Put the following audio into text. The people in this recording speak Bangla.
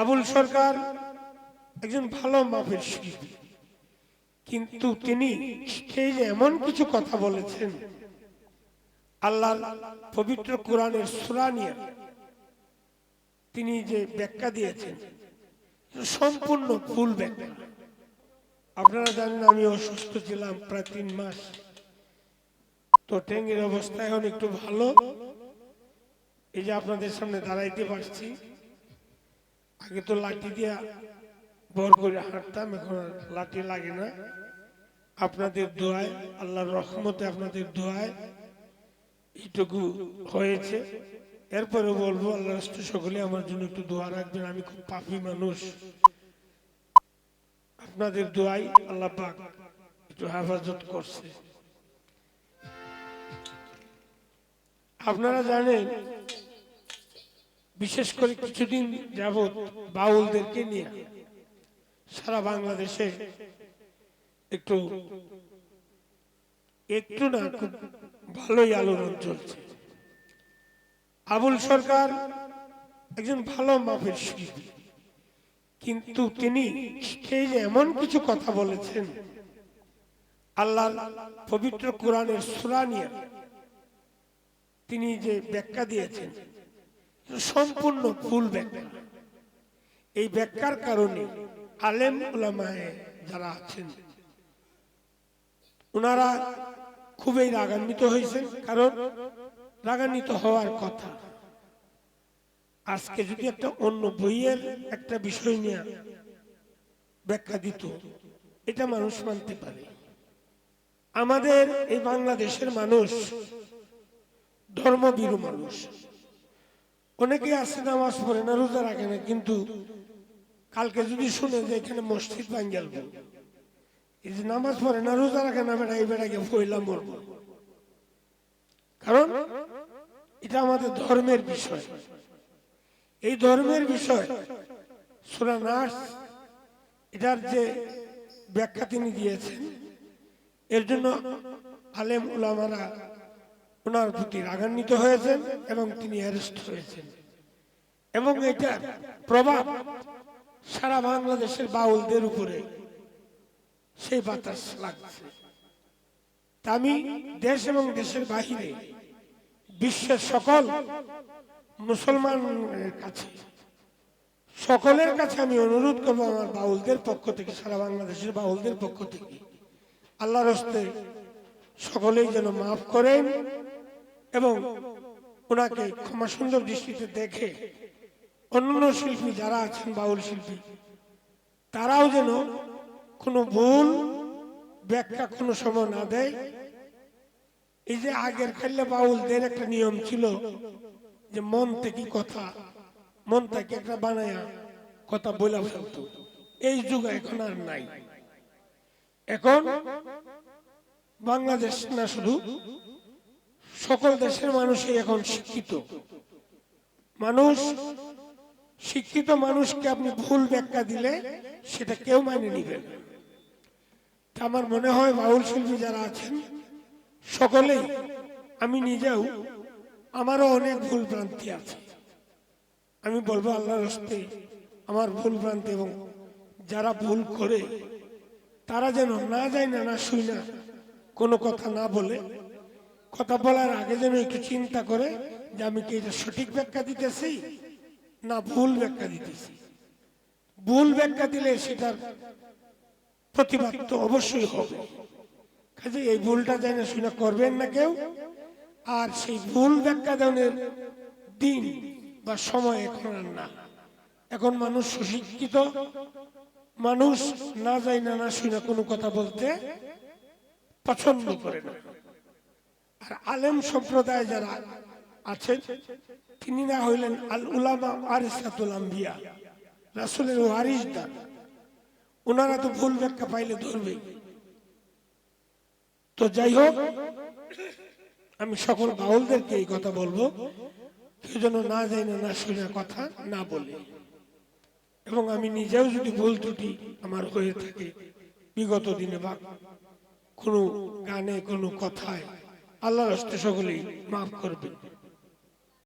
আবুল সরকার একজন ভালো মাপের শিল্পী। কিন্তু তিনি স্টেজে এমন কিছু কথা বলেছেন আল্লাহ পবিত্র কোরআনের সুরা নিয়ে তিনি যে ব্যাখ্যা দিয়েছেন, সম্পূর্ণ ভুল ব্যাখ্যা। আপনারা জানেন আমি অসুস্থ ছিলাম প্রায় তিন মাস। তো ট্যাঙ্গের অবস্থা এখন একটু ভালো। এই যে আপনাদের সামনে দাঁড়াইতে পারছি। আগে তো লাঠি দিয়া বর করে হাঁটতাম, এখন লাঠি লাগে না। আপনাদের দোয়ায়, আল্লাহর রহমতে আপনাদের দোয়ায় এইটুকু হয়েছে। এরপরে বলব আল্লাহ সকলে আমার জন্য একটু দোয়া রাখবেন। আমি খুব পাপি মানুষ। আপনাদের দোয়াই আল্লাহ পাক একটু হেফাজত করছে। আপনারা জানেন বিশেষ করে কিছুদিন যাবৎ বাউলদেরকে নিয়ে সারা বাংলাদেশে একটু একটু না, খুব ভালোই আলোড়ন চলছে। আবুল সরকার একজন ভালো মাপের শিল্পী। কিন্তু তিনি সেই যে এমন কিছু কথা বলেছেন আল্লাহ পবিত্র কোরআনের সুরা নিয়ে তিনি যে ব্যাখ্যা দিয়েছেন সম্পূর্ণ ভুল ব্যাখ্যা এই ব্যাখ্যার কারণে আলেম ওলামায় যারা আছেন ওনারা খুবই রাগান্বিত হয়েছেন, কারণ রাগান্বিত হওয়ার কথা। আজকে যদি একটা অন্য বইয়ের একটা বিষয় নিয়ে ব্যাখ্যা দিত, এটা মানুষ মানতে পারে। আমাদের এই বাংলাদেশের মানুষ ধর্মবীরু মানুষ। অনেকে আছে নামাজ পড়ে না, রোজা রাখে না, কিন্তু কালকে যদি শুনে যে এখানে মসজিদ ভাঙ্গেল এই যে নামাজ পড়ে না, রোজা রাখে না বেড়া এই বেড়াকে ফইলা কারণ এটা আমাদের ধর্মের বিষয়। এই ধর্মের বিষয় নার্স এটার যে ব্যাখ্যা তিনি দিয়েছেন, এর জন্য আলেম উলামারা ওনার প্রতি রাগান্বিত হয়েছেন এবং তিনি অ্যারেস্ট হয়েছেন। এবং এটার প্রভাব সারা বাংলাদেশের বাউলদের উপরে সেই বাতাস লাগছে। আমি দেশ এবং দেশের বাহিরে বিশ্বের সকল মুসলমানের কাছে, সকলের কাছে আমি অনুরোধ করব আমার বাউলদের পক্ষ থেকে, সারা বাংলাদেশের বাউলদের পক্ষ থেকে, আল্লাহর হস্তে সকলেই যেন মাফ করেন এবং ওনাকে ক্ষমা সুন্দর দৃষ্টিতে দেখে অন্যান্য শিল্পী যারা আছেন, বাউল শিল্পী, তারাও যেন কোনো ভুল ব্যাখ্যা কোনো সময় না দেয়। এই যে আগের খাইলে বাউলদের একটা নিয়ম ছিল যে মন থেকে কথা, মন থেকে একটা বানায়া কথা বলে ফেলতো। এই যুগ এখন আর নাই। এখন বাংলাদেশ না শুধু সকল দেশের মানুষই এখন শিক্ষিত। মানুষ, শিক্ষিত মানুষকে আপনি ভুল ব্যাখ্যা দিলে সেটা কেউ মানে নিবে আমার মনে হয় বাউল শিল্পী যারা আছেন, সকলেই, আমি নিজেও, আমারও অনেক ভুল ভ্রান্তি আছে। আমি বলব আল্লাহর হস্তে আমার ভুল ভ্রান্তি এবং যারা ভুল করে, তারা যেন না যায় না না শুই না, কোনো কথা না বলে কথা বলার আগে যেন একটু চিন্তা করে যে আমি কি এটা সঠিক ব্যাখ্যা দিতেছি না ভুল ব্যাখ্যা দিতেছি? ভুল ব্যাখ্যা দিলে সেটার প্রতিবাদ তো অবশ্যই হবে। কাজে এই ভুলটা যেন শুনে করবেন না কেউ, আর সেই ভুল ব্যাখ্যা দেওয়ার দিন বা সময় এখন আর না। এখন মানুষ সুশিক্ষিত, মানুষ না যায় না না শুনে কোনো কথা বলতে পছন্দ করে না। আর আলেম সম্প্রদায় যারা আছেন, তিনি না হইলেন আল উলামা আরিসাতুল আম্বিয়া, রাসুলের ওয়ারিসদার ওনারা তো ভুল ব্যাখ্যা পাইলে ধরবে। তো যাই হোক, আমি সকল বাউলদেরকে এই কথা বলব কেউ যেন না যাই না না শুনে কথা না বলে। এবং আমি নিজেও যদি ভুল ত্রুটি আমার হয়ে থাকে, বিগত দিনে বা কোনো গানে, কোনো কথায় আল্লাহ রাস্তে সকলেই মাফ করবেন